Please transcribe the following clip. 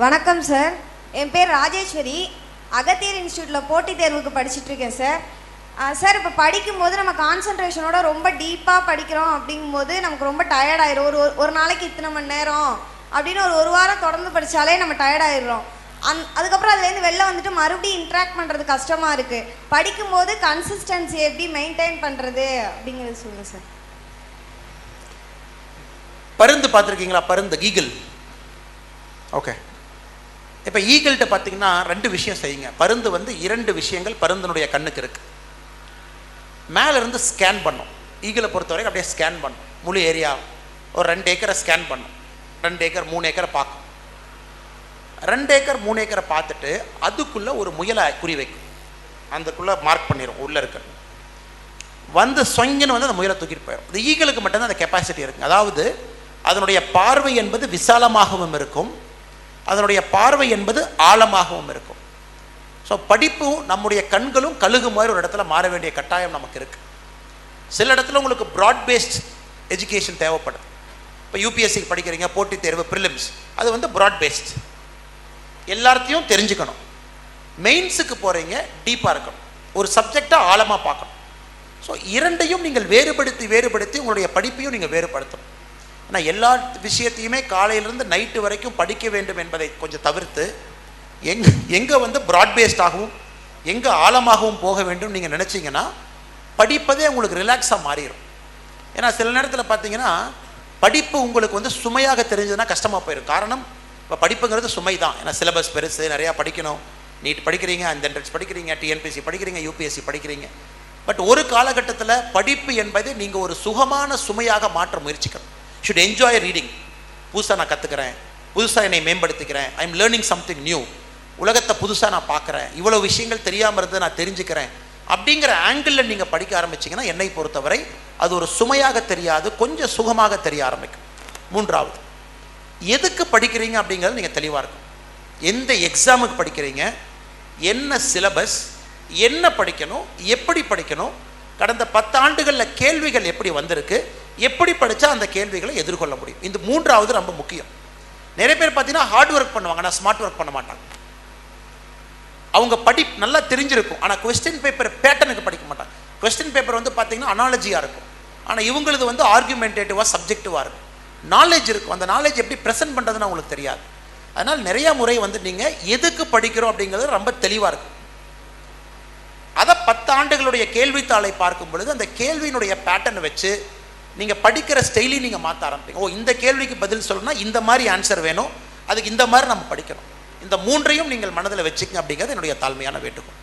வணக்கம் சார் என் பேர் ராஜேஸ்வரி. அகத்தியர் இன்ஸ்டியூட்டில் போட்டித் தேர்வுக்கு படிச்சுட்டு இருக்கேன் சார் சார் இப்போ படிக்கும்போது நம்ம கான்சன்ட்ரேஷனோட ரொம்ப டீப்பாக படிக்கிறோம் அப்படிங்கும்போது நமக்கு ரொம்ப டயர்ட் ஆயிரும். ஒரு ஒரு- ஒரு நாளைக்கு இத்தனை மணி நேரம் அப்படின்னு ஒரு ஒரு வாரம் தொடர்ந்து படித்தாலே நம்ம டயர்ட் ஆயிடுறோம். அந் அதுக்கப்புறம் அதுலேருந்து வெளில வந்துட்டு மறுபடியும் இன்ட்ராக்ட் பண்ணுறது கஷ்டமாக இருக்குது படிக்கும்போது கன்சிஸ்டன்சி எப்படி மெயின்டைன் பண்ணுறது அப்படிங்கிறது சொல்லுங்கள் சார் பருந்து பார்த்துருக்கீங்களா? பருந்து கீகிள் ஓகே இப்போ ஈகிள்கிட்ட பார்த்தீங்கன்னா ரெண்டு விஷயம் செய்யுங்க. பருந்து வந்து இரண்டு விஷயங்கள் பருந்தனுடைய கண்ணுக்கு இருக்கு. மேலேருந்து ஸ்கேன் பண்ணும். ஈகிளை பொறுத்தவரைக்கும் அப்படியே ஸ்கேன் பண்ணும். முழு ஏரியா ஒரு ரெண்டு ஏக்கரை ஸ்கேன் பண்ணும். ரெண்டு ஏக்கர் மூணு ஏக்கரை பார்க்கும். ரெண்டு ஏக்கர் மூணு ஏக்கரை பார்த்துட்டு அதுக்குள்ளே ஒரு முயலை குறி வைக்கும். அதுக்குள்ளே மார்க் பண்ணிடும் உள்ளே இருக்க. வந்து சொங்கன்னு வந்து அந்த முயலை தூக்கிட்டு போயிடும் இந்த ஈகளுக்கு மட்டும்தான் அந்த கெப்பாசிட்டி இருக்குது அதாவது அதனுடைய பார்வை என்பது விசாலமாகவும் இருக்கும். அதனுடைய பார்வை என்பது ஆழமாகவும் இருக்கும். ஸோ படிப்பும் நம்முடைய கண்களும் கழுகு மாதிரி ஒரு இடத்துல மாற வேண்டிய கட்டாயம் நமக்கு இருக்குது சில இடத்துல உங்களுக்கு ப்ராட் பேஸ்ட் எஜுகேஷன் தேவைப்படுது இப்போ யூபிஎஸ்சி படிக்கிறீங்க போட்டித் தேர்வு ப்ரிலிம்ஸ் அது வந்து ப்ராட் பேஸ்ட் எல்லாத்தையும் தெரிஞ்சுக்கணும் மெயின்ஸுக்கு போகிறீங்க டீப்பாக இருக்கணும். ஒரு சப்ஜெக்டை ஆழமாக பார்க்கணும். ஸோ இரண்டையும் நீங்கள் வேறுபடுத்தி வேறுபடுத்தி உங்களுடைய படிப்பையும் நீங்கள் வேறுபடுத்தணும். ஆனால் எல்லா விஷயத்தையுமே காலையிலேருந்து நைட்டு வரைக்கும் படிக்க வேண்டும் என்பதை கொஞ்சம் தவிர்த்து எங் எங்கே வந்து ப்ராட்பேஸ்டாகவும் எங்கே ஆழமாகவும் போக வேண்டும் நீங்கள் நினச்சிங்கன்னா படிப்பதே உங்களுக்கு ரிலாக்ஸாக மாறிடும் ஏன்னா சில நேரத்தில் பார்த்தீங்கன்னா படிப்பு உங்களுக்கு வந்து சுமையாக தெரிஞ்சதுன்னா கஷ்டமாக போயிடும் காரணம் இப்போ படிப்புங்கிறது சுமை தான். ஏன்னா சிலபஸ் பெருசு நிறையா படிக்கணும். நீட் படிக்கிறீங்க அந்த என்ட்ரன்ஸ் படிக்கிறீங்க டிஎன்பிஎஸ்சி படிக்கிறீங்க யூபிஎஸ்சி படிக்கிறீங்க. பட் ஒரு காலகட்டத்தில் படிப்பு என்பதை நீங்கள் ஒரு சுகமான சுமையாக மாற்ற முயற்சிக்கணும். ஷுட் என்ஜாய் ரீடிங் புதுசாக நான் கற்றுக்கிறேன் புதுசாக என்னை மேம்படுத்திக்கிறேன். I am learning something new உலகத்தை புதுசாக நான் பார்க்குறேன் இவ்வளோ விஷயங்கள் தெரியாமல் இருந்து நான் தெரிஞ்சுக்கிறேன். அப்படிங்கிற ஆங்கிளில் நீங்கள் படிக்க ஆரம்பிச்சீங்கன்னா என்னை பொறுத்தவரை அது ஒரு சுமையாக தெரியாது கொஞ்சம் சுகமாக தெரிய ஆரம்பிக்கும். மூன்றாவது எதுக்கு படிக்கிறீங்க அப்படிங்கிறது நீங்கள் தெளிவாக இருக்கும். எந்த எக்ஸாமுக்கு படிக்கிறீங்க? என்ன சிலபஸ் என்ன படிக்கணும்? எப்படி படிக்கணும்? கடந்த பத்து ஆண்டுகளில் கேள்விகள் எப்படி வந்திருக்கு எப்படி படித்தா அந்த கேள்விகளை எதிர்கொள்ள முடியும்? இந்த மூன்றாவது ரொம்ப முக்கியம். நிறைய பேர் பார்த்தீங்கன்னா ஹார்ட் ஒர்க் பண்ணுவாங்க ஆனால் ஸ்மார்ட் ஒர்க் பண்ண மாட்டாங்க. அவங்க படி நல்லா தெரிஞ்சிருக்கும் ஆனால் கொஸ்டின் பேப்பர் பேட்டர்னுக்கு படிக்க மாட்டாங்க. கொஸ்டின் பேப்பர் வந்து பார்த்தீங்கன்னா அனாலஜியாக இருக்கும். ஆனால் இவங்களது வந்து ஆர்குமெண்டேட்டிவாக சப்ஜெக்டிவாக இருக்கும். நாலேஜ் இருக்கும். அந்த நாலேஜ் எப்படி ப்ரெசென்ட் பண்ணுறதுன்னு அவங்களுக்கு தெரியாது. அதனால் நிறையா முறை வந்து நீங்கள் எதுக்கு படிக்கிறோம் அப்படிங்கிறது ரொம்ப தெளிவாக இருக்கும். பத்து ஆண்டுகளுடைய கேள்வித்தாளை பார்க்கும் பொழுது அந்த கேள்வியினுடைய பேட்டர்னை வச்சு நீங்கள் படிக்கிற ஸ்டைலையும் நீங்கள் மாற்ற ஆரம்பிப்பீங்க. ஓ இந்த கேள்விக்கு பதில் சொல்லணும்னா இந்த மாதிரி ஆன்சர் வேணும். அதுக்கு இந்த மாதிரி நம்ம படிக்கணும். இந்த மூன்றையும் நீங்கள் மனதில் வச்சுக்கங்க அப்படிங்கிறது என்னுடைய தாழ்மையான வேண்டுகோள்.